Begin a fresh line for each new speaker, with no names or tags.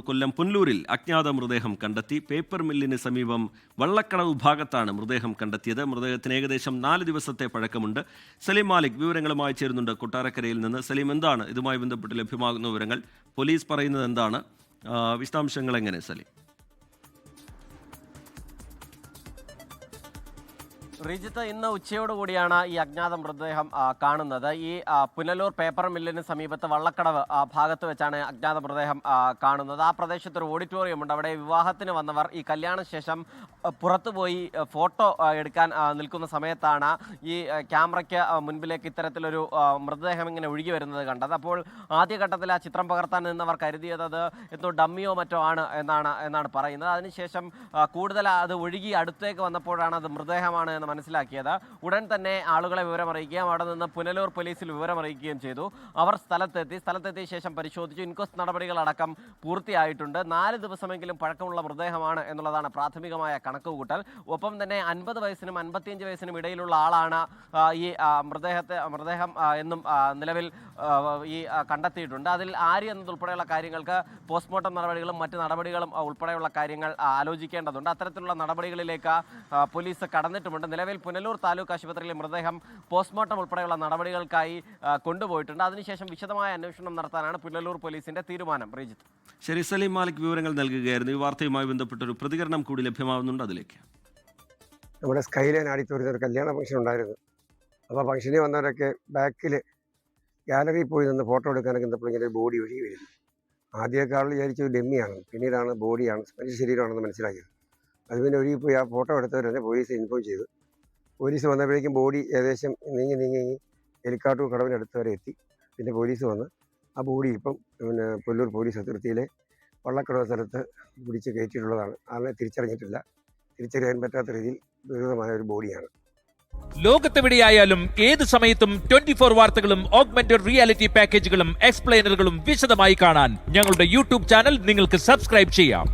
കൊല്ലം പുനലൂരിൽ അജ്ഞാത മൃതദേഹം കണ്ടെത്തി. പേപ്പർ മില്ലിന് സമീപം വള്ളക്കടവ് ഭാഗത്താണ് മൃതദേഹം കണ്ടെത്തിയത്. മൃതദേഹത്തിന് ഏകദേശം നാല് ദിവസത്തെ പഴക്കമുണ്ട്. സലീം മാലിക് വിവരങ്ങളുമായി ചേരുന്നുണ്ട്. കൊട്ടാരക്കരയിൽ നിന്ന് സലീം എന്താണ്? ഇതുമായി ബന്ധപ്പെട്ട് ലഭ്യമാകുന്ന വിവരങ്ങൾ പോലീസ് പറയുന്നത് എന്താണ്? വിശദാംശങ്ങൾ എങ്ങനെ സലീം?
റിജിത്ത് ഇന്ന് ഉച്ചയോടുകൂടിയാണ് ഈ അജ്ഞാത മൃതദേഹം കാണുന്നത്. ഈ പുനലൂർ പേപ്പർ മില്ലിന് സമീപത്ത് വള്ളക്കടവ് ഭാഗത്ത് വെച്ചാണ് അജ്ഞാത മൃതദേഹം കാണുന്നത്. ആ പ്രദേശത്ത് ഒരു ഓഡിറ്റോറിയം ഉണ്ട്. അവിടെ വിവാഹത്തിന് വന്നവർ ഈ കല്യാണ ശേഷം പുറത്തുപോയി ഫോട്ടോ എടുക്കാൻ നിൽക്കുന്ന സമയത്താണ് ഈ ക്യാമറയ്ക്ക് മുൻപിലേക്ക് ഇത്തരത്തിലൊരു മൃതദേഹം ഇങ്ങനെ ഒഴുകി വരുന്നത് കണ്ടത്. അപ്പോൾ ആദ്യഘട്ടത്തിൽ ആ ചിത്രം പകർത്താൻ നിന്നവർ കരുതിയത് എന്തോ ഡമ്മിയോ മറ്റോ ആണ് എന്നാണ് എന്നാണ് പറയുന്നത്. അതിനുശേഷം കൂടുതൽ അത് ഒഴുകി അടുത്തേക്ക് വന്നപ്പോഴാണ് അത് മൃതദേഹമാണ് എന്ന് മനസ്സിലാക്കിയത്. ഉടൻ തന്നെ ആളുകളെ വിവരമറിയിക്കുകയും അവിടെ നിന്ന് പുനലൂർ പോലീസിൽ വിവരമറിയിക്കുകയും ചെയ്തു. അവർ സ്ഥലത്തെത്തി. സ്ഥലത്തെത്തിയ ശേഷം പരിശോധിച്ചു. ഇൻക്വസ്റ്റ് നടപടികളടക്കം പൂർത്തിയായിട്ടുണ്ട്. നാല് ദിവസമെങ്കിലും പഴക്കമുള്ള മൃതദേഹമാണ് എന്നുള്ളതാണ് പ്രാഥമികമായ കണക്കുകൂട്ടൽ. ഒപ്പം തന്നെ അൻപത് വയസ്സിനും അൻപത്തിയഞ്ച് വയസ്സിനും ഇടയിലുള്ള ആളാണ് ഈ മൃതദേഹത്തെ മൃതദേഹം എന്നും നിലവിൽ ഈ കണ്ടെത്തിയിട്ടുണ്ട്. അതിൽ ആര് എന്നതുൾപ്പെടെയുള്ള കാര്യങ്ങൾക്ക് പോസ്റ്റ്മോർട്ടം നടപടികളും മറ്റ് നടപടികളും ഉൾപ്പെടെയുള്ള കാര്യങ്ങൾ ആലോചിക്കേണ്ടതുണ്ട്. അത്തരത്തിലുള്ള നടപടികളിലേക്ക് പോലീസ് കടന്നിട്ടുമുണ്ട്. നിലവിൽ പുനലൂർ താലൂക്ക് ആശുപത്രിയിലെ മൃതദേഹം പോസ്റ്റ്മോർട്ടം ഉൾപ്പെടെയുള്ള നടപടികൾക്കായി കൊണ്ടുപോയിട്ടുണ്ട്. അതിനുശേഷം വിശദമായ അന്വേഷണം നടത്താനാണ് പുനലൂർ പോലീസിന്റെ തീരുമാനം. റീജിത്ത്.
ശരി സലീം മാലിക് വിവരങ്ങൾ നൽകുകയായിരുന്നു. ഈ വാർത്തയുമായി ബന്ധപ്പെട്ട ഒരു പ്രതികരണം കൂടി ലഭ്യമാവുന്നുണ്ട് അതിലേക്ക്.
നമ്മുടെ സ്കൈലൈൻ ആഡിറ്റോറിയത്തിൽ ഒരു കല്യാണ ഫംഗ്ഷൻ ഉണ്ടായിരുന്നു. അപ്പോൾ ഫംഗ്ഷനിൽ വന്നവരൊക്കെ ബാക്കിൽ ഗാലറിയിൽ പോയി നിന്ന് ഫോട്ടോ എടുക്കാനൊക്കെ നിന്നപ്പോൾ ഇങ്ങനെ ഒരു ബോഡി ഒഴുകി വരുന്നു. ആദ്യമൊക്കെ ആൾ വിചാരിച്ചു ഡെമ്മിയാണ്. പിന്നീടാണ് ബോഡിയാണ്. മനുഷ്യ ശരീരമാണെന്ന് മനസ്സിലാക്കിയത്. അത് പിന്നെ ഒഴുകി പോയി ആ ഫോട്ടോ എടുത്തവർ തന്നെ പോലീസ് ഇൻഫോം ചെയ്തു. പോലീസ് വന്നപ്പോഴേക്കും ബോഡി ഏകദേശം നീങ്ങി നീങ്ങി നീങ്ങി എലിക്കാട്ടൂർ കടവിനടുത്ത് വരെ എത്തി. പിന്നെ പോലീസ് വന്ന് ആ ബോഡി ഇപ്പം പിന്നെ പുല്ലൂർ പോലീസ് അതിർത്തിയിലെ വള്ളക്കടവ് സ്ഥലത്ത് പിടിച്ച് കയറ്റിയിട്ടുള്ളതാണ്. ആളെ തിരിച്ചറിഞ്ഞിട്ടില്ല. തിരിച്ചറിയാൻ പറ്റാത്ത രീതിയിൽ ദുരിതമായ ഒരു ബോഡിയാണ്.
ലോകത്തെവിടെയായാലും ഏത് സമയത്തും ട്വന്റി ഫോർ വാർത്തകളും ഓഗ്മെന്റഡ് റിയാലിറ്റി പാക്കേജുകളും എക്സ്പ്ലെയിനറുകളും വിശദമായി കാണാൻ ഞങ്ങളുടെ യൂട്യൂബ് ചാനൽ നിങ്ങൾക്ക് സബ്സ്ക്രൈബ് ചെയ്യാം.